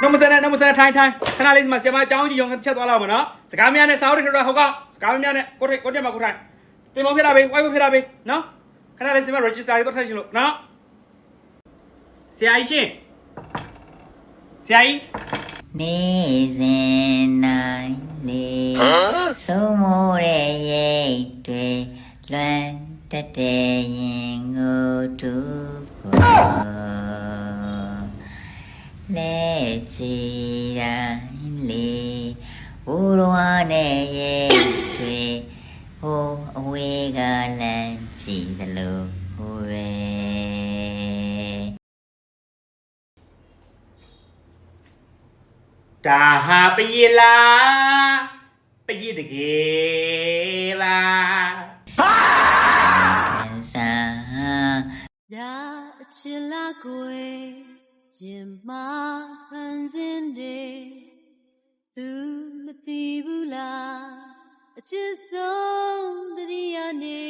နှုတ်မဆက်နဲ့နှုတ်မဆက်နဲ့ထိုင်ထိုင်ခဏလေးဒီမှာဆရာမအကြောင်းကြီးရုံချက်သွားလောက်မနော်စကားများနဲ့စာအုပ်တွေထွက်တော့ဟုတ်ကောစကားများနဲ့ကိုထိုင်ကိုတက်မှာကိုထိုင်တင်မောဖြစ်တာပဲဝိုက်ဖို့ဖြစ်တာပဲနော်ခဏလေးဒီမှာ register တွေတော့ထိုင်ရှင်လို့နော်ဆရာကြီးရှင်ဆရာကြီးနေစဉ်နိုင်လေဆုံးမိုးတဲ့ရိတ်တွေလွမ်းတတ်တဲ့ရင်ကိုတူဖို့လဲ ချီတိုင်းလေဘူရွာနဲ့ရိတ်တွေဟိုအဝေးကလမ်းကြည့်သလိုဟိုပဲဒါဟာပရီလားပရီတကယ်လား看山。ရာအချစ်လာကိုယ် ရင်မဟန်စင်တဲ့သူမသိဘူးလားအချစ်ဆုံးတရိယာနေ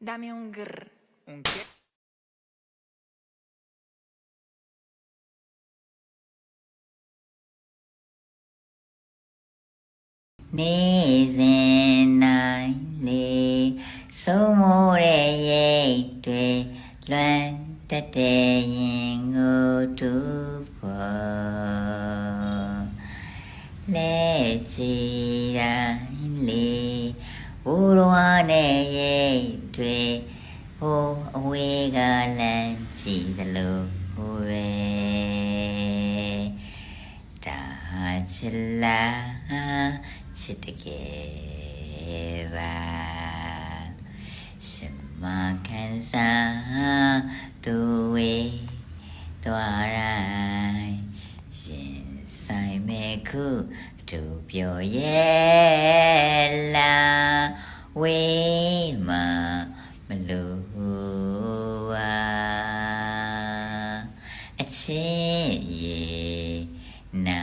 Dame un grr. ¿Un qué? နေစဉ်နိုင် လေဆုံးမိုးတဲ့ရိတ်တွေလွမ်းတတ်တဲ့ရင်ကိုတူဖို့လဲချီတိုင်းလေဘူရွာနဲ့ရိတ်တွေဟိုအဝေးကလမ်းကြည့်သလိုဟိုပဲဒါချစ်လာချစ်တကယ်ပါရှင် မခံစားသူဝေတော်ရိုင်းရှင်ဆိုင်မဲ့ခုသူပြောရဲ့လားဝေးမမလို့ဝါအချစ်ရေနာ